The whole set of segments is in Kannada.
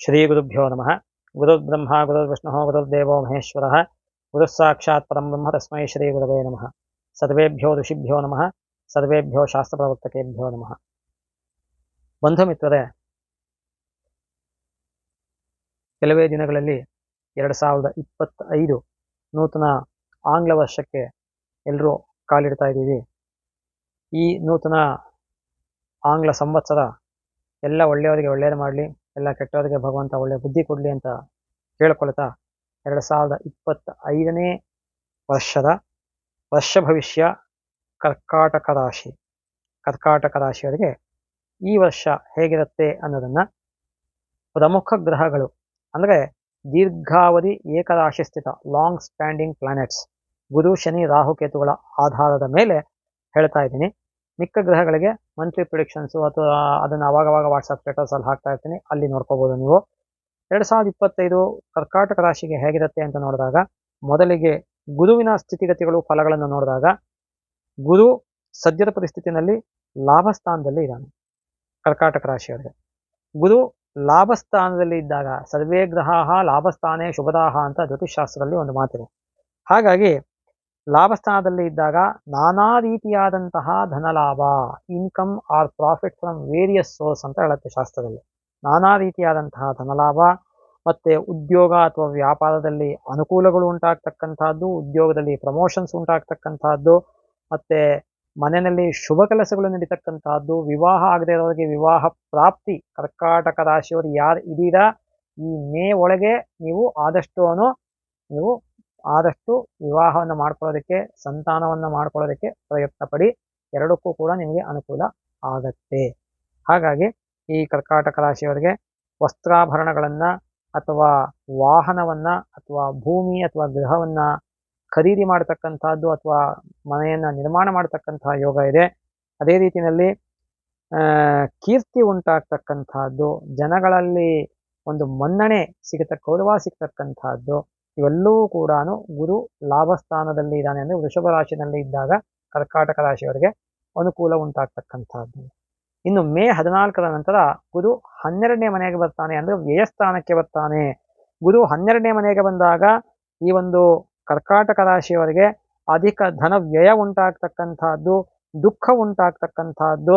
ಶ್ರೀಗುರುಭ್ಯೋ ನಮಃ ಗುರುರ್ಬ್ರಹ್ಮ ಗುರುರ್ವಿಷ್ಣು ಗುರುರ್ದೇವೋ ಮಹೇಶ್ವರಃ ಗುರುಃ ಸಾಕ್ಷಾತ್ ಪರಂ ಬ್ರಹ್ಮ ತಸ್ಮೈ ಶ್ರೀ ಗುರವೇ ನಮಃ ಸರ್ವೇಭ್ಯೋ ಋಷಿಭ್ಯೋ ನಮಃ ಸರ್ವೇಭ್ಯೋ ಶಾಸ್ತ್ರ ಪ್ರವರ್ತಕೇಭ್ಯೋ ನಮಃ ಬಂಧುಮಿತ್ರರೇ ಕೆಲವೇ ದಿನಗಳಲ್ಲಿ ಎರಡು ಸಾವಿರದ ಇಪ್ಪತ್ತೈದು ನೂತನ ಆಂಗ್ಲ ವರ್ಷಕ್ಕೆ ಎಲ್ಲರೂ ಕಾಲಿಡ್ತಾ ಇದ್ದೀವಿ. ಈ ನೂತನ ಆಂಗ್ಲ ಸಂವತ್ಸರ ಎಲ್ಲ ಒಳ್ಳೆಯವರಿಗೆ ಒಳ್ಳೆಯದು ಮಾಡಲಿ, ಎಲ್ಲ ಕೆಟ್ಟವರಿಗೆ ಭಗವಂತ ಒಳ್ಳೆಯ ಬುದ್ಧಿ ಕೊಡಲಿ ಅಂತ ಕೇಳ್ಕೊಳ್ತಾ ಎರಡು ಸಾವಿರದ ಇಪ್ಪತ್ತ ಐದನೇ ವರ್ಷದ ವರ್ಷ ಭವಿಷ್ಯ ಕರ್ಕಾಟಕ ರಾಶಿ, ಕರ್ಕಾಟಕ ರಾಶಿಯವರಿಗೆ ಈ ವರ್ಷ ಹೇಗಿರುತ್ತೆ ಅನ್ನೋದನ್ನು ಪ್ರಮುಖ ಗ್ರಹಗಳು ಅಂದರೆ ದೀರ್ಘಾವಧಿ ಏಕರಾಶಿ ಸ್ಥಿತ long standing planets Guru Shani, Rahu, ಕೇತುಗಳ ಆಧಾರದ ಮೇಲೆ ಹೇಳ್ತಾ ಇದ್ದೀನಿ. ಮಿಕ್ಕ ಗ್ರಹಗಳಿಗೆ ಮಂತ್ಲಿ ಪ್ರಿಡಿಕ್ಷನ್ಸು ಅಥವಾ ಅದನ್ನು ಅವಾಗವಾಗ ವಾಟ್ಸಪ್ ಸ್ಟೇಟಸಲ್ಲಿ ಹಾಕ್ತಾ ಇರ್ತೀನಿ. ಅಲ್ಲಿ ನೋಡ್ಕೋಬೋದು ನೀವು. ಎರಡು ಸಾವಿರದ ಇಪ್ಪತ್ತೈದು ಕರ್ಕಾಟಕ ರಾಶಿಗೆ ಹೇಗಿರುತ್ತೆ ಅಂತ ನೋಡಿದಾಗ, ಮೊದಲಿಗೆ ಗುರುವಿನ ಸ್ಥಿತಿಗತಿಗಳು, ಫಲಗಳನ್ನು ನೋಡಿದಾಗ, ಗುರು ಸದ್ಯದ ಪರಿಸ್ಥಿತಿನಲ್ಲಿ ಲಾಭಸ್ಥಾನದಲ್ಲಿ ಇದ್ದಾನೆ. ಕರ್ಕಾಟಕ ರಾಶಿಯವರಿಗೆ. ಗುರು ಲಾಭಸ್ಥಾನದಲ್ಲಿ ಇದ್ದಾಗ ಸರ್ವೇ ಗ್ರಹ ಲಾಭಸ್ಥಾನೇ ಶುಭದಾಹ ಅಂತ ಜ್ಯೋತಿಷಾಸ್ತ್ರದಲ್ಲಿ ಒಂದು ಮಾತಿದೆ. ಹಾಗಾಗಿ ಲಾಭಸ್ಥಾನದಲ್ಲಿ ಇದ್ದಾಗ ನಾನಾ ರೀತಿಯಾದಂತಹ ಧನಲಾಭ income or profit from various source ಅಂತ ಹೇಳುತ್ತೆ ಶಾಸ್ತ್ರದಲ್ಲಿ. ನಾನಾ ರೀತಿಯಾದಂತಹ ಧನಲಾಭ ಮತ್ತೆ ಉದ್ಯೋಗ ಅಥವಾ ವ್ಯಾಪಾರದಲ್ಲಿ ಅನುಕೂಲಗಳು ಉಂಟಾಗ್ತಕ್ಕಂಥದ್ದು, ಉದ್ಯೋಗದಲ್ಲಿ ಪ್ರಮೋಷನ್ಸ್ ಉಂಟಾಗ್ತಕ್ಕಂಥದ್ದು ಮತ್ತೆ ಮನೆಯಲ್ಲಿ ಶುಭ ಕೆಲಸಗಳು ನಡೀತಕ್ಕಂತಹದ್ದು ವಿವಾಹ ಆಗದೆ ಇರೋರಿಗೆ ವಿವಾಹ ಪ್ರಾಪ್ತಿ, ಕರ್ಕಾಟಕ ರಾಶಿಯವರು ಯಾರು ಇದೀರಾ ಈ ಮೇ ಒಳಗೆ ನೀವು ಆದಷ್ಟು ನೀವು ಆದಷ್ಟು ವಿವಾಹವನ್ನು ಮಾಡ್ಕೊಳ್ಳೋದಕ್ಕೆ, ಸಂತಾನವನ್ನು ಮಾಡ್ಕೊಳ್ಳೋದಕ್ಕೆ ಪ್ರಯತ್ನ ಪಡಿ ಎರಡಕ್ಕೂ ಕೂಡ ನಿಮಗೆ ಅನುಕೂಲ ಆಗತ್ತೆ. ಹಾಗಾಗಿ ಈ ಕರ್ಕಾಟಕ ರಾಶಿಯವರಿಗೆ ವಸ್ತ್ರಾಭರಣಗಳನ್ನು ಅಥವಾ ವಾಹನವನ್ನ ಅಥವಾ ಭೂಮಿ ಅಥವಾ ಗೃಹವನ್ನ ಖರೀದಿ ಮಾಡತಕ್ಕಂತಹದ್ದು ಅಥವಾ ಮನೆಯನ್ನ ನಿರ್ಮಾಣ ಮಾಡತಕ್ಕಂತಹ ಯೋಗ ಇದೆ. ಅದೇ ರೀತಿಯಲ್ಲಿ ಕೀರ್ತಿ ಉಂಟಾಗ್ತಕ್ಕಂತಹದ್ದು ಜನಗಳಲ್ಲಿ ಒಂದು ಮನ್ನಣೆ ಸಿಗತಕ್ಕ ಗೌರವ ಸಿಗ್ತಕ್ಕಂತಹದ್ದು ಇವೆಲ್ಲವೂ ಕೂಡ ಗುರು ಲಾಭಸ್ಥಾನದಲ್ಲಿ ಇದ್ದಾನೆ ಅಂದರೆ ವೃಷಭ ರಾಶಿನಲ್ಲಿ ಇದ್ದಾಗ ಕರ್ಕಾಟಕ ರಾಶಿಯವರಿಗೆ ಅನುಕೂಲ ಉಂಟಾಗ್ತಕ್ಕಂಥದ್ದು. ಇನ್ನು ಮೇ ಹದಿನಾಲ್ಕರ ನಂತರ ಗುರು ಹನ್ನೆರಡನೇ ಮನೆಗೆ ಬರ್ತಾನೆ ಅಂದರೆ ವ್ಯಯಸ್ಥಾನಕ್ಕೆ ಬರ್ತಾನೆ. ಗುರು ಹನ್ನೆರಡನೇ ಮನೆಗೆ ಬಂದಾಗ ಈ ಒಂದು ಕರ್ಕಾಟಕ ರಾಶಿಯವರಿಗೆ ಅಧಿಕ ಧನ ವ್ಯಯ ಉಂಟಾಗ್ತಕ್ಕಂಥದ್ದು, ದುಃಖ ಉಂಟಾಗ್ತಕ್ಕಂಥದ್ದು,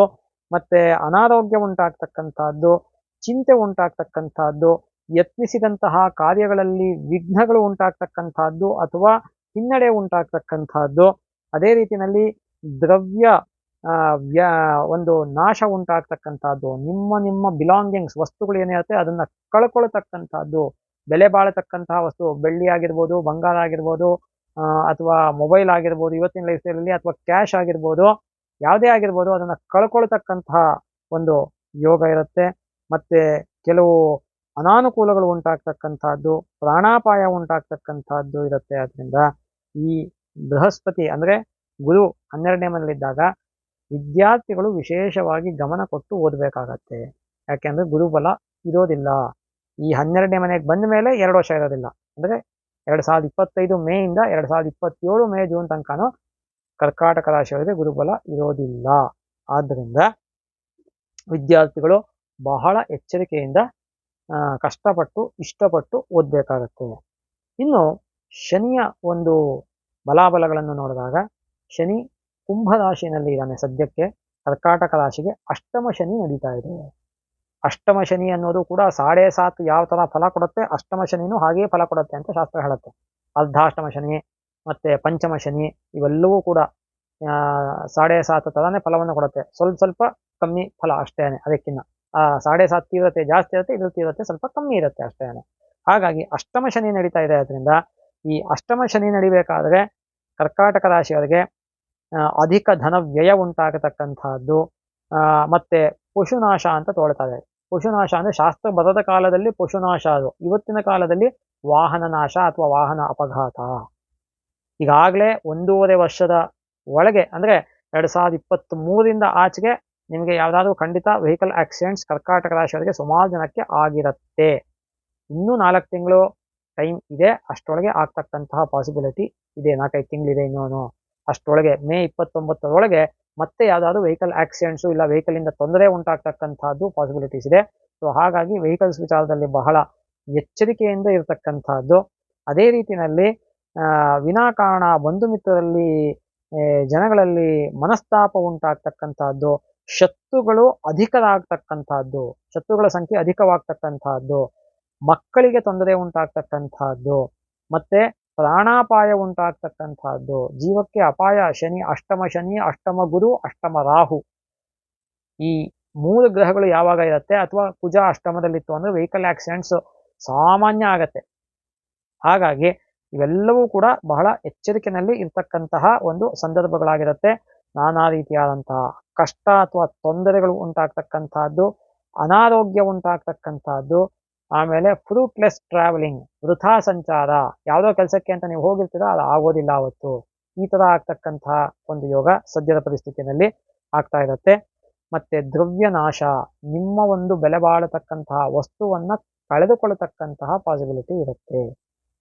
ಮತ್ತು ಅನಾರೋಗ್ಯ ಉಂಟಾಗ್ತಕ್ಕಂಥದ್ದು, ಚಿಂತೆ ಉಂಟಾಗ್ತಕ್ಕಂಥದ್ದು ಯತ್ನಿಸಿದಂತಹ ಕಾರ್ಯಗಳಲ್ಲಿ ವಿಘ್ನಗಳು ಉಂಟಾಗ್ತಕ್ಕಂಥದ್ದು ಅಥವಾ ಹಿನ್ನಡೆ ಉಂಟಾಗ್ತಕ್ಕಂಥದ್ದು. ಅದೇ ರೀತಿಯಲ್ಲಿ ದ್ರವ್ಯ ವ್ಯ, ಒಂದು ನಾಶ ಉಂಟಾಗ್ತಕ್ಕಂಥದ್ದು, ನಿಮ್ಮ ನಿಮ್ಮ ಬಿಲಾಂಗಿಂಗ್ಸ್ ವಸ್ತುಗಳು ಏನಿರುತ್ತೆ ಅದನ್ನ ಕಳ್ಕೊಳ್ತಕ್ಕಂಥದ್ದು, ಬೆಲೆ ಬಾಳತಕ್ಕಂತಹ ವಸ್ತು, ಬೆಳ್ಳಿ ಆಗಿರ್ಬೋದು, ಬಂಗಾರ ಆಗಿರ್ಬೋದು ಅಥವಾ ಮೊಬೈಲ್ ಆಗಿರ್ಬೋದು, ಇವತ್ತಿನ ಲೈಫ್ ಸ್ಟೈಲಲ್ಲಿ ಅಥವಾ ಕ್ಯಾಶ್ ಆಗಿರ್ಬೋದು, ಯಾವುದೇ ಆಗಿರ್ಬೋದು ಅದನ್ನು ಕಳ್ಕೊಳ್ತಕ್ಕಂತಹ ಒಂದು ಯೋಗ ಇರುತ್ತೆ. ಮತ್ತೆ ಕೆಲವು ಅನಾನುಕೂಲಗಳು ಉಂಟಾಗ್ತಕ್ಕಂಥದ್ದು, ಪ್ರಾಣಾಪಾಯ ಉಂಟಾಗ್ತಕ್ಕಂಥದ್ದು ಇರುತ್ತೆ. ಆದ್ದರಿಂದ ಈ ಬೃಹಸ್ಪತಿ ಅಂದರೆ ಗುರು ಹನ್ನೆರಡನೇ ಮನೆಯಲ್ಲಿದ್ದಾಗ ವಿದ್ಯಾರ್ಥಿಗಳು ವಿಶೇಷವಾಗಿ ಗಮನ ಕೊಟ್ಟು ಓದಬೇಕಾಗತ್ತೆ. ಯಾಕೆಂದ್ರೆ ಗುರುಬಲ ಇರೋದಿಲ್ಲ. ಈ ಹನ್ನೆರಡನೇ ಮನೆಗೆ ಬಂದ ಮೇಲೆ ಎರಡು ವರ್ಷ ಇರೋದಿಲ್ಲ. ಅಂದರೆ ಎರಡು ಸಾವಿರದ ಇಪ್ಪತ್ತೈದು ಮೇಯಿಂದ ಎರಡು ಸಾವಿರದ ಇಪ್ಪತ್ತೇಳು ಮೇ, ಜೂನ್ ತನಕನೂ ಕರ್ಕಾಟಕ ರಾಶಿಯವರಿಗೆ ಗುರುಬಲ ಇರೋದಿಲ್ಲ. ಆದ್ದರಿಂದ ವಿದ್ಯಾರ್ಥಿಗಳು ಬಹಳ ಎಚ್ಚರಿಕೆಯಿಂದ ಕಷ್ಟಪಟ್ಟು, ಇಷ್ಟಪಟ್ಟು ಓದಬೇಕಾಗತ್ತೆ. ಇನ್ನು ಶನಿಯ ಒಂದು ಬಲಾಬಲಗಳನ್ನು ನೋಡಿದಾಗ, ಶನಿ ಕುಂಭ ರಾಶಿಯಲ್ಲಿ ಇದ್ದಾನೆ ಸದ್ಯಕ್ಕೆ. ಕರ್ಕಾಟಕ ರಾಶಿಗೆ ಅಷ್ಟಮ ಶನಿ ನಡೀತಾ ಇದೆ. ಅಷ್ಟಮ ಶನಿ ಅನ್ನೋದು ಕೂಡ ಸಾಡೆ ಸಾತ್ ಯಾವ ತರ ಫಲ ಕೊಡುತ್ತೆ, ಅಷ್ಟಮ ಶನಿನೂ ಹಾಗೇ ಫಲ ಕೊಡುತ್ತೆ ಅಂತ ಶಾಸ್ತ್ರ ಹೇಳುತ್ತೆ. ಅರ್ಧಾಷ್ಟಮ ಶನಿ, ಮತ್ತೆ ಪಂಚಮ ಶನಿ, ಇವೆಲ್ಲವೂ ಕೂಡ ಸಾಡೆ ಸಾತ್ ತರಾನೇ ಫಲವನ್ನು ಕೊಡುತ್ತೆ. ಸ್ವಲ್ಪ ಸ್ವಲ್ಪ ಕಮ್ಮಿ ಫಲ ಅಷ್ಟೇನೆ, ಅದಕ್ಕಿನ್ನ. ಆ, ಸಾಡೆ ಸಾತ್ ತೀವ್ರತೆ ಜಾಸ್ತಿ ಇರುತ್ತೆ ಇದ್ರ ತೀವ್ರತೆ ಸ್ವಲ್ಪ ಕಮ್ಮಿ ಇರುತ್ತೆ ಅಷ್ಟೇನೆ ಹಾಗಾಗಿ ಅಷ್ಟಮ ಶನಿ ನಡೀತಾ ಇದೆ ಅದರಿಂದ ಈ ಅಷ್ಟಮ ಶನಿ ನಡಿಬೇಕಾದ್ರೆ ಕರ್ಕಾಟಕ ರಾಶಿಯವರಿಗೆ ಅಧಿಕ ಧನ ವ್ಯಯ ಉಂಟಾಗತಕ್ಕಂತಹದ್ದು ಮತ್ತೆ ಪಶುನಾಶ ಅಂತ ತೋಳ್ತಾರೆ ಪಶುನಾಶ ಅಂದ್ರೆ ಶಾಸ್ತ್ರ ಬರದ ಕಾಲದಲ್ಲಿ ಪಶುನಾಶ ಅದು. ಇವತ್ತಿನ ಕಾಲದಲ್ಲಿ ವಾಹನ ನಾಶ ಅಥವಾ ವಾಹನ ಅಪಘಾತ. ಈಗಾಗಲೇ ಒಂದೂವರೆ ವರ್ಷದ ಒಳಗೆ, ಅಂದ್ರೆ ಎರಡ್ ಸಾವಿರದ ಇಪ್ಪತ್ತ್ ಮೂರಿಂದ ಆಚೆಗೆ ನಿಮಗೆ ಯಾವುದಾದ್ರೂ ಖಂಡಿತ ವೆಹಿಕಲ್ ಆಕ್ಸಿಡೆಂಟ್ಸ್ ಕರ್ಕಾಟಕ ರಾಶಿಯವರಿಗೆ ಸುಮಾರು ಜನಕ್ಕೆ ಆಗಿರುತ್ತೆ. ಇನ್ನೂ ನಾಲ್ಕು ತಿಂಗಳು ಟೈಮ್ ಇದೆ ಅಷ್ಟರೊಳಗೆ ಆಗ್ತಕ್ಕಂತಹ ಪಾಸಿಬಿಲಿಟಿ ಇದೆ. ನಾಲ್ಕೈದು ತಿಂಗಳಿದೆ ಇನ್ನೂ ಅಷ್ಟೊಳಗೆ ಮೇ ಇಪ್ಪತ್ತೊಂಬತ್ತರೊಳಗೆ ಮತ್ತೆ ಯಾವುದಾದ್ರು ವೆಹಿಕಲ್ ಆಕ್ಸಿಡೆಂಟ್ಸು ಇಲ್ಲ ವೆಹಿಕಲ್ ಇಂದ ತೊಂದರೆ ಉಂಟಾಗ್ತಕ್ಕಂತಹದ್ದು ಪಾಸಿಬಿಲಿಟೀಸ್ ಇದೆ. ಸೊ ಹಾಗಾಗಿ ವೆಹಿಕಲ್ಸ್ ವಿಚಾರದಲ್ಲಿ ಬಹಳ ಎಚ್ಚರಿಕೆಯಿಂದ ಇರತಕ್ಕಂತಹದ್ದು. ಅದೇ ರೀತಿಯಲ್ಲಿ ವಿನಾಕಾರಣ ಬಂಧು ಮಿತ್ರರಲ್ಲಿ ಜನಗಳಲ್ಲಿ ಮನಸ್ತಾಪ ಉಂಟಾಗ್ತಕ್ಕಂತಹದ್ದು. ಶತ್ರುಗಳು ಅಧಿಕರಾಗ್ತಕ್ಕಂಥದ್ದು ಶತ್ರುಗಳ ಸಂಖ್ಯೆ ಅಧಿಕವಾಗ್ತಕ್ಕಂಥದ್ದು, ಮಕ್ಕಳಿಗೆ ತೊಂದರೆ ಉಂಟಾಗ್ತಕ್ಕಂಥದ್ದು, ಮತ್ತೆ ಪ್ರಾಣಾಪಾಯ ಉಂಟಾಗ್ತಕ್ಕಂಥದ್ದು, ಜೀವಕ್ಕೆ ಅಪಾಯ, ಶನಿ ಅಷ್ಟಮ ಶನಿ, ಅಷ್ಟಮ ಗುರು, ಅಷ್ಟಮ ರಾಹು. ಈ ಮೂರು ಗ್ರಹಗಳು ಯಾವಾಗ ಇರುತ್ತೆ? ಅಥವಾ ಕುಜ ಅಷ್ಟಮದಲ್ಲಿತ್ತು ಅಂದ್ರೆ ವೆಹಿಕಲ್ ಆಕ್ಸಿಡೆಂಟ್ಸ್ ಸಾಮಾನ್ಯ ಆಗತ್ತೆ. ಹಾಗಾಗಿ ಇವೆಲ್ಲವೂ ಕೂಡ ಬಹಳ ಎಚ್ಚರಿಕೆಯಲ್ಲಿ ಇರ್ತಕ್ಕಂತಹ ಒಂದು ಸಂದರ್ಭಗಳಾಗಿರುತ್ತೆ. ನಾನಾ ರೀತಿಯಾದಂತಹ ಕಷ್ಟ ಅಥವಾ ತೊಂದರೆಗಳು ಉಂಟಾಗ್ತಕ್ಕಂಥದ್ದು, ಅನಾರೋಗ್ಯ ಉಂಟಾಗ್ತಕ್ಕಂಥದ್ದು, ಆಮೇಲೆ ಫ್ರೂಟ್ಲೆಸ್ ಟ್ರಾವೆಲಿಂಗ್ ವೃಥಾ ಸಂಚಾರ, ಯಾವುದೋ ಕೆಲಸಕ್ಕೆ ಅಂತ ನೀವು ಹೋಗಿರ್ತೀರ ಅದು ಆಗೋದಿಲ್ಲ ಅವತ್ತು. ಈ ತರ ಆಗ್ತಕ್ಕಂತಹ ಒಂದು ಯೋಗ ಸದ್ಯದ ಪರಿಸ್ಥಿತಿಯಲ್ಲಿ ಆಗ್ತಾ ಇರುತ್ತೆ. ಮತ್ತೆ ದ್ರವ್ಯ ನಾಶ ನಿಮ್ಮ ಒಂದು ಬೆಲೆ ಬಾಳತಕ್ಕಂತಹ ವಸ್ತುವನ್ನ ಕಳೆದುಕೊಳ್ಳತಕ್ಕಂತಹ ಪಾಸಿಬಿಲಿಟಿ ಇರುತ್ತೆ.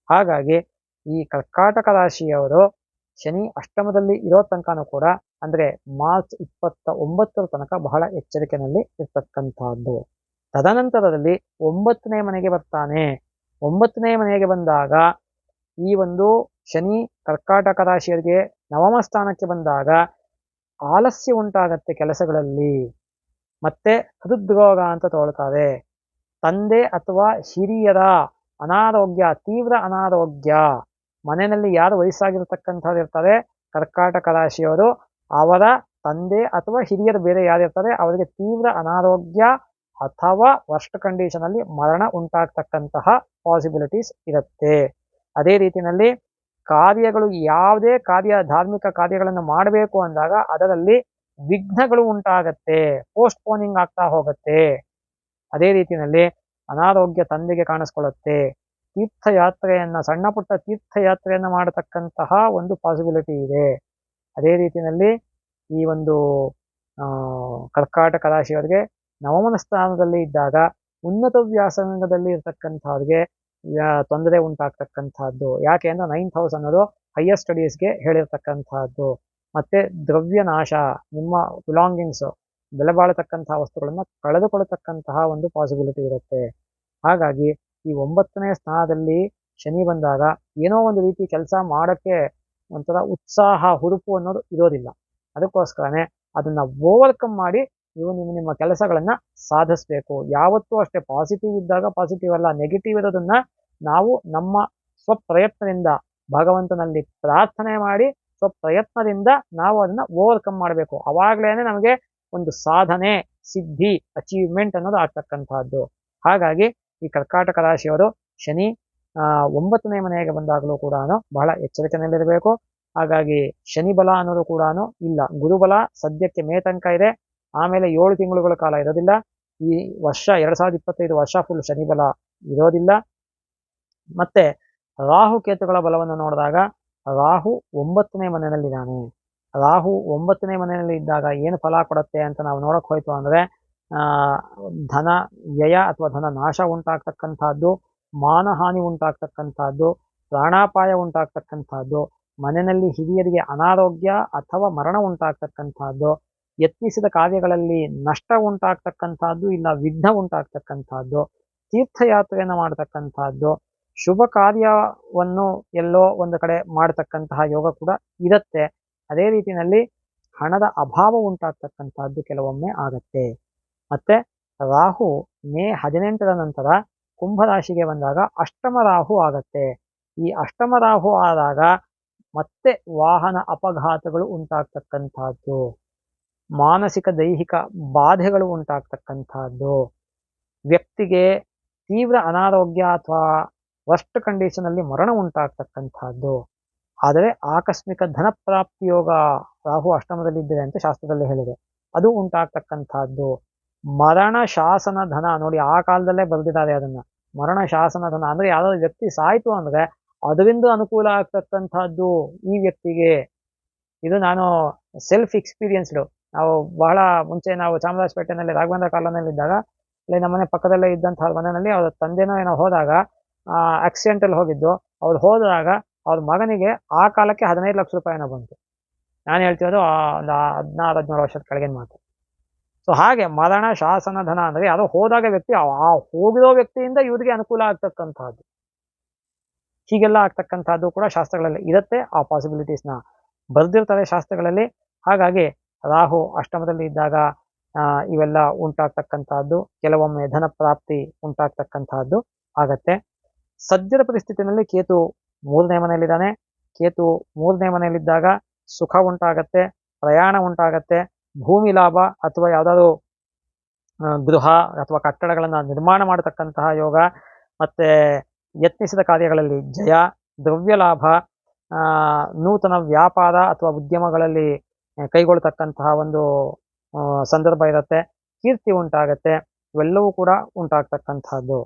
ಹಾಗಾಗಿ ಈ ಕರ್ಕಾಟಕ ರಾಶಿಯವರು ಶನಿ ಅಷ್ಟಮದಲ್ಲಿ ಇರೋ ತನಕನೂ ಕೂಡ ಅಂದ್ರೆ ಮಾರ್ಚ್ ಇಪ್ಪತ್ತ ಒಂಬತ್ತರ ತನಕ ಬಹಳ ಎಚ್ಚರಿಕೆಯಲ್ಲಿ ಇರ್ತಕ್ಕಂತಹದ್ದು ತದನಂತರದಲ್ಲಿ ಒಂಬತ್ತನೇ ಮನೆಗೆ ಬರ್ತಾನೆ. ಒಂಬತ್ತನೇ ಮನೆಗೆ ಬಂದಾಗ ಈ ಒಂದು ಶನಿ ಕರ್ಕಾಟಕ ರಾಶಿಯರಿಗೆ ನವಮ ಸ್ಥಾನಕ್ಕೆ ಬಂದಾಗ ಆಲಸ್ಯ ಉಂಟಾಗತ್ತೆ ಕೆಲಸಗಳಲ್ಲಿ. ಮತ್ತೆ ಹೃದ್ರೋಗ ಅಂತ ತೋಳ್ತಾರೆ ತಂದೆ ಅಥವಾ ಹಿರಿಯರ ಅನಾರೋಗ್ಯ, ತೀವ್ರ ಅನಾರೋಗ್ಯ. ಮನೆಯಲ್ಲಿ ಯಾರು ವಯಸ್ಸಾಗಿರ್ತಕ್ಕಂಥವ್ರು ಇರ್ತಾರೆ. ಕರ್ಕಾಟಕ ರಾಶಿಯವರು ಅವರ ತಂದೆ ಅಥವಾ ಹಿರಿಯರು ಬೇರೆ ಯಾರಿರ್ತಾರೆ, ಅವರಿಗೆ ತೀವ್ರ ಅನಾರೋಗ್ಯ ಅಥವಾ ವರ್ಸ್ಟ್ ಕಂಡೀಷನ್ ಅಲ್ಲಿ ಮರಣ ಉಂಟಾಗ್ತಕ್ಕಂತಹ ಪಾಸಿಬಿಲಿಟೀಸ್ ಇರುತ್ತೆ. ಅದೇ ರೀತಿಯಲ್ಲಿ ಕಾರ್ಯಗಳು, ಯಾವುದೇ ಕಾರ್ಯ, ಧಾರ್ಮಿಕ ಕಾರ್ಯಗಳನ್ನು ಮಾಡಬೇಕು ಅಂದಾಗ ಅದರಲ್ಲಿ ವಿಘ್ನಗಳು ಉಂಟಾಗತ್ತೆ ಪೋಸ್ಟ್ಪೋನಿಂಗ್ ಆಗ್ತಾ ಹೋಗುತ್ತೆ. ಅದೇ ರೀತಿಯಲ್ಲಿ ಅನಾರೋಗ್ಯ ತಂದೆಗೆ ಕಾಣಿಸ್ಕೊಳ್ಳುತ್ತೆ. ತೀರ್ಥಯಾತ್ರೆಯನ್ನು, ಸಣ್ಣ ಪುಟ್ಟ ತೀರ್ಥಯಾತ್ರೆಯನ್ನು ಮಾಡತಕ್ಕಂತಹ ಒಂದು ಪಾಸಿಬಿಲಿಟಿ ಇದೆ. ಅದೇ ರೀತಿಯಲ್ಲಿ ಈ ಒಂದು ಕರ್ಕಾಟ ಕಲಾಶಿಯವರಿಗೆ ನವಮನ ಸ್ಥಾನದಲ್ಲಿ ಇದ್ದಾಗ ಉನ್ನತ ವ್ಯಾಸಂಗದಲ್ಲಿ ಇರತಕ್ಕಂಥವ್ರಿಗೆ ತೊಂದರೆ ಉಂಟಾಗ್ತಕ್ಕಂಥದ್ದು. ಯಾಕೆ ಅಂದ್ರೆ ನೈನ್ತ್ ಹೌಸ್ ಅನ್ನೋದು ಹೈಯರ್ ಸ್ಟಡೀಸ್ಗೆ ಹೇಳಿರ್ತಕ್ಕಂಥದ್ದು. ಮತ್ತೆ ದ್ರವ್ಯ ನಾಶ ನಿಮ್ಮ ಬಿಲಾಂಗಿಂಗ್ಸ್ ಬೆಲೆ ಬಾಳತಕ್ಕಂತಹ ವಸ್ತುಗಳನ್ನ ಕಳೆದುಕೊಳ್ಳತಕ್ಕಂತಹ ಒಂದು ಪಾಸಿಬಿಲಿಟಿ ಇರುತ್ತೆ. ಹಾಗಾಗಿ ಈ ಒಂಬತ್ತನೇ ಸ್ಥಾನದಲ್ಲಿ ಶನಿ ಬಂದಾಗ ಏನೋ ಒಂದು ರೀತಿ ಕೆಲಸ ಮಾಡಕ್ಕೆ ಒಂಥರ ಉತ್ಸಾಹ ಹುರುಪು ಅನ್ನೋದು ಇರೋದಿಲ್ಲ. ಅದಕ್ಕೋಸ್ಕರನೇ ಅದನ್ನ ಓವರ್ಕಮ್ ಮಾಡಿ ನೀವು ನಿಮ್ಮ ನಿಮ್ಮ ಕೆಲಸಗಳನ್ನ ಸಾಧಿಸಬೇಕು. ಯಾವತ್ತೂ ಅಷ್ಟೇ ಪಾಸಿಟಿವ್ ಇದ್ದಾಗ ಪಾಸಿಟಿವ್ ಅಲ್ಲ ನೆಗೆಟಿವ್ ಇರೋದನ್ನ ನಾವು ನಮ್ಮ ಸ್ವಪ್ರಯತ್ನದಿಂದ, ಭಗವಂತನಲ್ಲಿ ಪ್ರಾರ್ಥನೆ ಮಾಡಿ ಸ್ವಪ್ರಯತ್ನದಿಂದ ನಾವು ಅದನ್ನ ಓವರ್ಕಮ್ ಮಾಡಬೇಕು. ಅವಾಗ್ಲೇನೆ ನಮಗೆ ಒಂದು ಸಾಧನೆ, ಸಿದ್ಧಿ ಅಚೀವ್ಮೆಂಟ್ ಅನ್ನೋದು ಆಗ್ತಕ್ಕಂಥದ್ದು. ಹಾಗಾಗಿ ಈ ಕರ್ಕಾಟಕ ರಾಶಿಯವರು ಶನಿ ಒಂಬತ್ತನೇ ಮನೆಗೆ ಬಂದಾಗಲೂ ಕೂಡ ಬಹಳ ಎಚ್ಚರಿಕೆಯಲ್ಲಿರಬೇಕು ಹಾಗಾಗಿ ಶನಿ ಬಲ ಅನ್ನೋದು ಕೂಡ ಇಲ್ಲ. ಗುರುಬಲ ಸದ್ಯಕ್ಕೆ ಮೇ ತನಕ ಇದೆ. ಆಮೇಲೆ ಏಳು ತಿಂಗಳುಗಳ ಕಾಲ ಇರೋದಿಲ್ಲ. ಈ ವರ್ಷ, ಎರಡ್ ಸಾವಿರದ ಇಪ್ಪತ್ತೈದು ವರ್ಷ ಫುಲ್ ಶನಿ ಬಲ ಇರೋದಿಲ್ಲ. ಮತ್ತೆ ರಾಹು ಕೇತುಗಳ ಬಲವನ್ನು ನೋಡಿದಾಗ ರಾಹು ಒಂಬತ್ತನೇ ಮನೆಯಲ್ಲಿದ್ದಾನೆ ರಾಹು ಒಂಬತ್ತನೇ ಮನೆಯಲ್ಲಿ ಇದ್ದಾಗ ಏನು ಫಲ ಕೊಡುತ್ತೆ ಅಂತ ನಾವು ನೋಡಕ್ ಹೋಯ್ತು ಅಂದ್ರೆ ಧನ, ವ್ಯಯ ಅಥವಾ ಧನ ನಾಶ ಉಂಟಾಗ್ತಕ್ಕಂಥದ್ದು ಮಾನಹಾನಿ ಉಂಟಾಗ್ತಕ್ಕಂಥದ್ದು, ಪ್ರಾಣಾಪಾಯ ಉಂಟಾಗ್ತಕ್ಕಂಥದ್ದು, ಮನೆಯಲ್ಲಿ ಹಿರಿಯರಿಗೆ ಅನಾರೋಗ್ಯ ಅಥವಾ ಮರಣ ಉಂಟಾಗ್ತಕ್ಕಂಥದ್ದು, ಯತ್ನಿಸಿದ ಕಾರ್ಯಗಳಲ್ಲಿ ನಷ್ಟ ಉಂಟಾಗ್ತಕ್ಕಂಥದ್ದು, ಇಲ್ಲ ವಿಘ್ನ ಉಂಟಾಗ್ತಕ್ಕಂಥದ್ದು, ತೀರ್ಥಯಾತ್ರೆಯನ್ನು ಮಾಡತಕ್ಕಂಥದ್ದು, ಶುಭ ಕಾರ್ಯವನ್ನು ಎಲ್ಲೋ ಒಂದು ಕಡೆ ಮಾಡತಕ್ಕಂತಹ ಯೋಗ ಕೂಡ ಇರುತ್ತೆ. ಅದೇ ರೀತಿಯಲ್ಲಿ ಹಣದ ಅಭಾವ ಉಂಟಾಗ್ತಕ್ಕಂಥದ್ದು ಕೆಲವೊಮ್ಮೆ ಆಗತ್ತೆ. ಮತ್ತೆ ರಾಹು ಮೇ ಹದಿನೆಂಟರ ನಂತರ ಕುಂಭರಾಶಿಗೆ ಬಂದಾಗ ಅಷ್ಟಮ ರಾಹು ಆಗತ್ತೆ. ಈ ಅಷ್ಟಮ ರಾಹು ಆದಾಗ ಮತ್ತೆ ವಾಹನ ಅಪಘಾತಗಳು ಉಂಟಾಗ್ತಕ್ಕಂಥದ್ದು. ಮಾನಸಿಕ, ದೈಹಿಕ ಬಾಧೆಗಳು ಉಂಟಾಗ್ತಕ್ಕಂಥದ್ದು. ವ್ಯಕ್ತಿಗೆ ತೀವ್ರ ಅನಾರೋಗ್ಯ ಅಥವಾ ವರ್ಸ್ಟ್ ಕಂಡೀಷನ್ ಅಲ್ಲಿ ಮರಣ ಉಂಟಾಗ್ತಕ್ಕಂಥದ್ದು. ಆದರೆ ಆಕಸ್ಮಿಕ ಧನ ಪ್ರಾಪ್ತಿ ಯೋಗ ರಾಹು ಅಷ್ಟಮದಲ್ಲಿದ್ದರೆ ಅಂತ ಶಾಸ್ತ್ರದಲ್ಲಿ ಹೇಳಿದೆ. ಅದು ಉಂಟಾಗ್ತಕ್ಕಂಥದ್ದು. ಮರಣ ಶಾಸನ ಧನ ನೋಡಿ ಆ ಕಾಲದಲ್ಲೇ ಬರೆದಿದ್ದಾರೆ ಅದನ್ನ. ಮರಣ ಶಾಸನ ಧನ ಅಂದ್ರೆ ಯಾವ್ದಾದ್ರು ವ್ಯಕ್ತಿ ಸಾಯ್ತು ಅಂದ್ರೆ ಅದರಿಂದ ಅನುಕೂಲ ಆಗ್ತಕ್ಕಂಥದ್ದು ಈ ವ್ಯಕ್ತಿಗೆ. ಇದು ನಾನು ಸೆಲ್ಫ್ ಎಕ್ಸ್ಪೀರಿಯನ್ಸ್ಡ್ ನಾವು ಬಹಳ ಮುಂಚೆ ನಾವು ಚಾಮರಾಜಪೇಟೆನಲ್ಲಿ ರಾಘವೇಂದ್ರ ಕಾಲೋನಿಯಲ್ಲಿ ಇದ್ದಾಗ ಅಲ್ಲಿ ನಮ್ಮನೆ ಪಕ್ಕದಲ್ಲೇ ಇದ್ದಂತಹ ಮನೆಯಲ್ಲಿ ಅವರ ತಂದೆನೋ ಏನೋ ಹೋದಾಗ ಆಕ್ಸಿಡೆಂಟಲ್ಲಿ ಹೋಗಿದ್ದು. ಅವ್ರು ಹೋದಾಗ ಅವ್ರ ಮಗನಿಗೆ ಆ ಕಾಲಕ್ಕೆ ಹದಿನೈದು ಲಕ್ಷ ರೂಪಾಯಿನ ಬಂತು. ನಾನು ಹೇಳ್ತಿರೋದು, ಆ, ಒಂದು ಹದಿನಾರು ಹದಿನೇಳು ವರ್ಷದ ಕೆಳಗಿನ ಮಾತು. ಸೊ ಹಾಗೆ ಮರಣ ಶಾಸನ ಧನ ಅಂದರೆ ಯಾರೋ ಹೋದಾಗ ವ್ಯಕ್ತಿ, ಆ ಹೋಗಿರೋ ವ್ಯಕ್ತಿಯಿಂದ ಇವರಿಗೆ ಅನುಕೂಲ ಆಗ್ತಕ್ಕಂಥದ್ದು. ಹೀಗೆಲ್ಲ ಆಗ್ತಕ್ಕಂಥದ್ದು ಕೂಡ ಶಾಸ್ತ್ರಗಳಲ್ಲಿ ಇರುತ್ತೆ. ಆ ಪಾಸಿಬಿಲಿಟೀಸ್ನ ಬರೆದಿರ್ತಾರೆ ಶಾಸ್ತ್ರಗಳಲ್ಲಿ. ಹಾಗಾಗಿ ರಾಹು ಅಷ್ಟಮದಲ್ಲಿ ಇದ್ದಾಗ ಇವೆಲ್ಲ ಉಂಟಾಗ್ತಕ್ಕಂಥದ್ದು. ಕೆಲವೊಮ್ಮೆ ಧನ ಪ್ರಾಪ್ತಿ ಉಂಟಾಗ್ತಕ್ಕಂತಹದ್ದು ಆಗತ್ತೆ. ಸದ್ಯದ ಪರಿಸ್ಥಿತಿನಲ್ಲಿ ಕೇತು ಮೂರನೇ ಮನೆಯಲ್ಲಿದ್ದಾನೆ. ಕೇತು ಮೂರನೇ ಮನೆಯಲ್ಲಿದ್ದಾಗ ಸುಖ ಉಂಟಾಗತ್ತೆ, ಪ್ರಯಾಣ ಉಂಟಾಗತ್ತೆ. ಭೂಮಿ ಲಾಭ ಅಥವಾ ಯಾವುದಾದ್ರು ಗೃಹ ಅಥವಾ ಕಟ್ಟಡಗಳನ್ನು ನಿರ್ಮಾಣ ಮಾಡತಕ್ಕಂತಹ ಯೋಗ ಮತ್ತೆ ಯತ್ನಿಸಿದ ಕಾರ್ಯಗಳಲ್ಲಿ ಜಯ, ದ್ರವ್ಯ ಲಾಭ ನೂತನ ವ್ಯಾಪಾರ ಅಥವಾ ಉದ್ಯಮಗಳಲ್ಲಿ ಕೈಗೊಳ್ತಕ್ಕಂತಹ ಒಂದು ಸಂದರ್ಭ ಇರುತ್ತೆ. ಕೀರ್ತಿ ಉಂಟಾಗತ್ತೆ. ಇವೆಲ್ಲವೂ ಕೂಡ ಉಂಟಾಗ್ತಕ್ಕಂತಹದ್ದು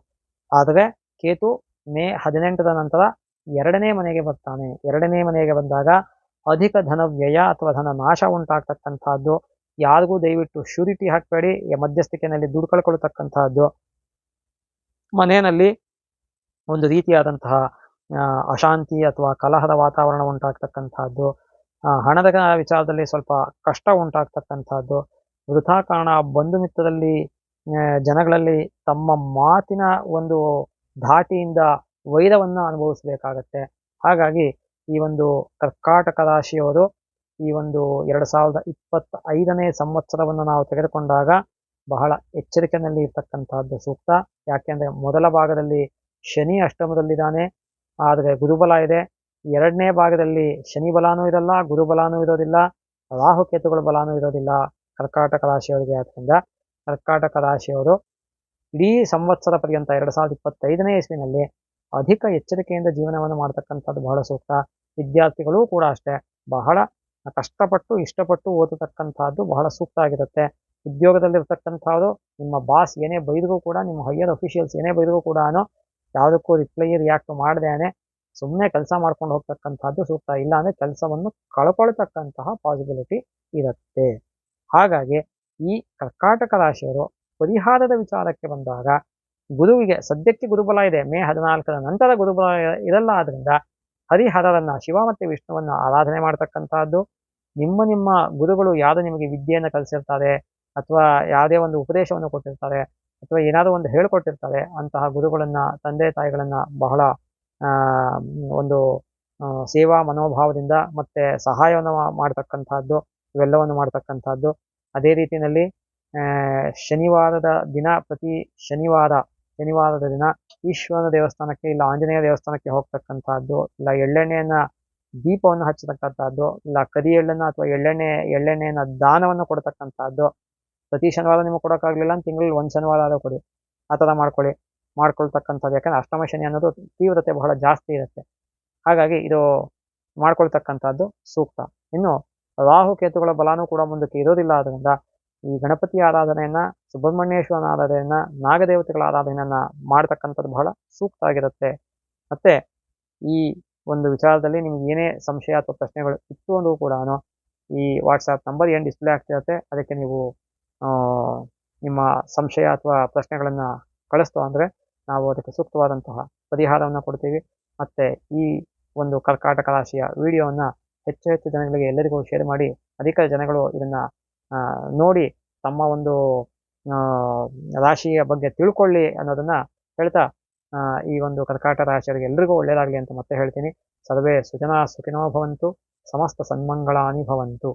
ಆದರೆ ಕೇತು ಮೇ ಹದಿನೆಂಟರ ನಂತರ ಎರಡನೇ ಮನೆಗೆ ಬರ್ತಾನೆ. ಎರಡನೇ ಮನೆಗೆ ಬಂದಾಗ ಅಧಿಕ ಧನ ವ್ಯಯ ಅಥವಾ ಧನ ನಾಶ ಉಂಟಾಗ್ತಕ್ಕಂತಹದ್ದು ಯಾರಿಗೂ ದಯವಿಟ್ಟು ಶ್ಯೂರಿಟಿ ಹಾಕಬೇಡಿ. ಮಧ್ಯಸ್ಥಿಕೆಯಲ್ಲಿ ದುಡ್ಡು ಕಳ್ಕೊಳ್ತಕ್ಕಂತಹದ್ದು ಮನೆಯಲ್ಲಿ ಒಂದು ರೀತಿಯಾದಂತಹ ಅಶಾಂತಿ ಅಥವಾ ಕಲಹದ ವಾತಾವರಣ ಉಂಟಾಗ್ತಕ್ಕಂತಹದ್ದು ಹಣದ ವಿಚಾರದಲ್ಲಿ ಸ್ವಲ್ಪ ಕಷ್ಟ ಉಂಟಾಗ್ತಕ್ಕಂತಹದ್ದು ವೃಥಾ ಕಾರಣ ಬಂಧು ಮಿತ್ರರಲ್ಲಿ ಜನಗಳಲ್ಲಿ ತಮ್ಮ ಮಾತಿನ ಒಂದು ಧಾಟಿಯಿಂದ ವೈರವನ್ನು ಅನುಭವಿಸಬೇಕಾಗತ್ತೆ. ಹಾಗಾಗಿ ಈ ಒಂದು ಕರ್ಕಾಟಕ ರಾಶಿಯವರು ಈ ಒಂದು ಎರಡು ಸಾವಿರದ ಇಪ್ಪತ್ತ ಐದನೇ ಸಂವತ್ಸರವನ್ನು ನಾವು ತೆಗೆದುಕೊಂಡಾಗ ಬಹಳ ಎಚ್ಚರಿಕೆಯಲ್ಲಿ ಇರ್ತಕ್ಕಂತಹದ್ದು ಸೂಕ್ತ. ಯಾಕೆಂದ್ರೆ ಮೊದಲ ಭಾಗದಲ್ಲಿ ಶನಿ ಅಷ್ಟಮದಲ್ಲಿದ್ದಾನೆ. ಆದರೆ ಗುರುಬಲ ಇದೆ. ಎರಡನೇ ಭಾಗದಲ್ಲಿ ಶನಿ ಬಲಾನೂ ಇರಲ್ಲ ಗುರುಬಲಾನೂ ಇರೋದಿಲ್ಲ ರಾಹುಕೇತುಗಳ ಬಲಾನೂ ಇರೋದಿಲ್ಲ ಕರ್ಕಾಟಕ ರಾಶಿಯವರಿಗೆ. ಆದ್ದರಿಂದ ಕರ್ಕಾಟಕ ರಾಶಿಯವರು ಇಡೀ ಸಂವತ್ಸರ ಪರ್ಯಂತ ಎರಡು ಸಾವಿರದ ಇಪ್ಪತ್ತೈದನೇ ಇಸ್ವಿನಲ್ಲಿ ಅಧಿಕ ಎಚ್ಚರಿಕೆಯಿಂದ ಜೀವನವನ್ನು ಮಾಡ್ತಕ್ಕಂಥದ್ದು ಬಹಳ ಸೂಕ್ತ. ವಿದ್ಯಾರ್ಥಿಗಳು ಕೂಡ ಅಷ್ಟೇ. ಬಹಳ ಕಷ್ಟಪಟ್ಟು, ಇಷ್ಟಪಟ್ಟು ಓದತಕ್ಕಂಥದ್ದು ಬಹಳ ಸೂಕ್ತ ಆಗಿರುತ್ತೆ. ಉದ್ಯೋಗದಲ್ಲಿರ್ತಕ್ಕಂಥದ್ದು ನಿಮ್ಮ ಬಾಸ್ ಏನೇ ಬೈದ್ರೂ ಕೂಡ, ನಿಮ್ಮ ಹೈಯರ್ ಅಫಿಷಿಯಲ್ಸ್ ಏನೇ ಬೈದ್ರೂ ಕೂಡ ಯಾವುದಕ್ಕೂ ರಿಪ್ಲೈ ರಿಯಾಕ್ಟ್ ಮಾಡದೇನೆ. ಸುಮ್ಮನೆ ಕೆಲಸ ಮಾಡ್ಕೊಂಡು ಹೋಗ್ತಕ್ಕಂಥದ್ದು ಸೂಕ್ತ. ಇಲ್ಲ ಅಂದ್ರೆ ಕೆಲಸವನ್ನು ಕಳ್ಕೊಳ್ತಕ್ಕಂತಹ ಪಾಸಿಬಿಲಿಟಿ ಇರುತ್ತೆ. ಹಾಗಾಗಿ ಈ ಕರ್ಕಾಟಕ ರಾಶಿಯವರು ಪರಿಹಾರದ ವಿಚಾರಕ್ಕೆ ಬಂದಾಗ, ಗುರುವಿಗೆ ಸದ್ಯಕ್ಕೆ ಗುರುಬಲ ಇದೆ. ಮೇ ಹದಿನಾಲ್ಕರ ನಂತರ ಗುರುಬಲ ಇರಲ್ಲ. ಆದ್ರಿಂದ ಹರಿಹರರನ್ನ, ಶಿವ ಮತ್ತೆ ವಿಷ್ಣುವನ್ನ ಆರಾಧನೆ ಮಾಡ್ತಕ್ಕಂತಹದ್ದು, ನಿಮ್ಮ ನಿಮ್ಮ ಗುರುಗಳು ಯಾರು ನಿಮಗೆ ವಿದ್ಯೆಯನ್ನು ಕಲಿಸಿರ್ತಾರೆ, ಅಥವಾ ಯಾವುದೇ ಒಂದು ಉಪದೇಶವನ್ನು ಕೊಟ್ಟಿರ್ತಾರೆ, ಅಥವಾ ಏನಾದರೂ ಒಂದು ಹೇಳ್ಕೊಟ್ಟಿರ್ತಾರೆ, ಅಂತಹ ಗುರುಗಳನ್ನ, ತಂದೆ ತಾಯಿಗಳನ್ನ ಬಹಳ ಒಂದು ಸೇವಾ ಮನೋಭಾವದಿಂದ ಮತ್ತೆ ಸಹಾಯವನ್ನು ಮಾಡ್ತಕ್ಕಂತಹದ್ದು, ಇವೆಲ್ಲವನ್ನು ಮಾಡ್ತಕ್ಕಂಥದ್ದು ಅದೇ ರೀತಿಯಲ್ಲಿ ಶನಿವಾರದ ದಿನ ಪ್ರತಿ ಶನಿವಾರ, ಶನಿವಾರದ ದಿನ ಈಶ್ವರನ ದೇವಸ್ಥಾನಕ್ಕೆ ಇಲ್ಲ ಆಂಜನೇಯ ದೇವಸ್ಥಾನಕ್ಕೆ ಹೋಗ್ತಕ್ಕಂಥದ್ದು, ಇಲ್ಲ ಎಳ್ಳೆಣ್ಣೆಯನ್ನ ದೀಪವನ್ನು ಹಚ್ಚತಕ್ಕಂಥದ್ದು, ಇಲ್ಲ ಕದಿ ಎಳ್ಳನ್ನ ಅಥವಾ ಎಳ್ಳೆಣ್ಣೆ, ಎಳ್ಳೆಣ್ಣೆಯನ್ನ ದಾನವನ್ನು ಕೊಡತಕ್ಕಂಥದ್ದು, ಪ್ರತಿ ಶನಿವಾರ ನಿಮಗೆ ಕೊಡೋಕ್ಕಾಗಲಿಲ್ಲ ಅಂತ ತಿಂಗಳಲ್ಲಿ ಒಂದು ಶನಿವಾರ ಆದರೂ ಕೊಡಿ. ಆ ಥರ ಮಾಡ್ಕೊಳ್ಳಿ. ಮಾಡ್ಕೊಳ್ತಕ್ಕಂಥದ್ದು. ಯಾಕಂದ್ರೆ ಅಷ್ಟಮ ಶನಿ ಅನ್ನೋದು ತೀವ್ರತೆ ಬಹಳ ಜಾಸ್ತಿ ಇರುತ್ತೆ. ಹಾಗಾಗಿ ಇದು ಮಾಡ್ಕೊಳ್ತಕ್ಕಂಥದ್ದು ಸೂಕ್ತ. ಇನ್ನು ರಾಹು ಕೇತುಗಳ ಬಲಾನೂ ಕೂಡ ಮುಂದಕ್ಕೆ ಇರೋದಿಲ್ಲ ಆದ್ದರಿಂದ ಈ ಗಣಪತಿ ಆರಾಧನೆಯನ್ನ, ಸುಬ್ರಹ್ಮಣ್ಯೇಶ್ವರನ ಆರಾಧನೆಯನ್ನ, ನಾಗದೇವತೆಗಳ ಆರಾಧನೆಯನ್ನ ಮಾಡ್ತಕ್ಕಂಥದ್ದು ಬಹಳ ಸೂಕ್ತ ಆಗಿರುತ್ತೆ ಮತ್ತೆ ಈ ಒಂದು ವಿಚಾರದಲ್ಲಿ ನಿಮ್ಗೆ ಏನೇ ಸಂಶಯ ಅಥವಾ ಪ್ರಶ್ನೆಗಳು ಇತ್ತು ಅಂದ್ರೂ ಕೂಡ ಈ ವಾಟ್ಸಾಪ್ ನಂಬರ್ ಏನು ಡಿಸ್ಪ್ಲೇ ಆಗ್ತಿರುತ್ತೆ, ಅದಕ್ಕೆ ನೀವು ನಿಮ್ಮ ಸಂಶಯ ಅಥವಾ ಪ್ರಶ್ನೆಗಳನ್ನು ಕಳಿಸ್ತು ಅಂದರೆ ನಾವು ಅದಕ್ಕೆ ಸೂಕ್ತವಾದಂತಹ ಪರಿಹಾರವನ್ನು ಕೊಡ್ತೀವಿ. ಮತ್ತೆ ಈ ಒಂದು ಕರ್ಕಾಟಕ ರಾಶಿಯ ವಿಡಿಯೋವನ್ನು ಹೆಚ್ಚು ಹೆಚ್ಚು ಜನಗಳಿಗೆ ಎಲ್ಲರಿಗೂ ಶೇರ್ ಮಾಡಿ, ಅಧಿಕ ಜನಗಳು ಇದನ್ನು ನೋಡಿ ತಮ್ಮ ಒಂದು ರಾಶಿಯ ಬಗ್ಗೆ ತಿಳ್ಕೊಳ್ಳಿ ಅನ್ನೋದನ್ನ ಹೇಳ್ತಾ ಈ ಒಂದು ಕರ್ಕಾಟಕ ರಾಶಿಯವರಿಗೆ ಎಲ್ರಿಗೂ ಒಳ್ಳೆಯದಾಗಲಿ ಅಂತ ಮತ್ತೆ ಹೇಳ್ತೀನಿ. ಸರ್ವೇ ಸುಜನಾ ಸುಖಿನೋ ಭವಂತು, ಸಮಸ್ತ ಸನ್ಮಂಗಳಾನಿ ಭವಂತು.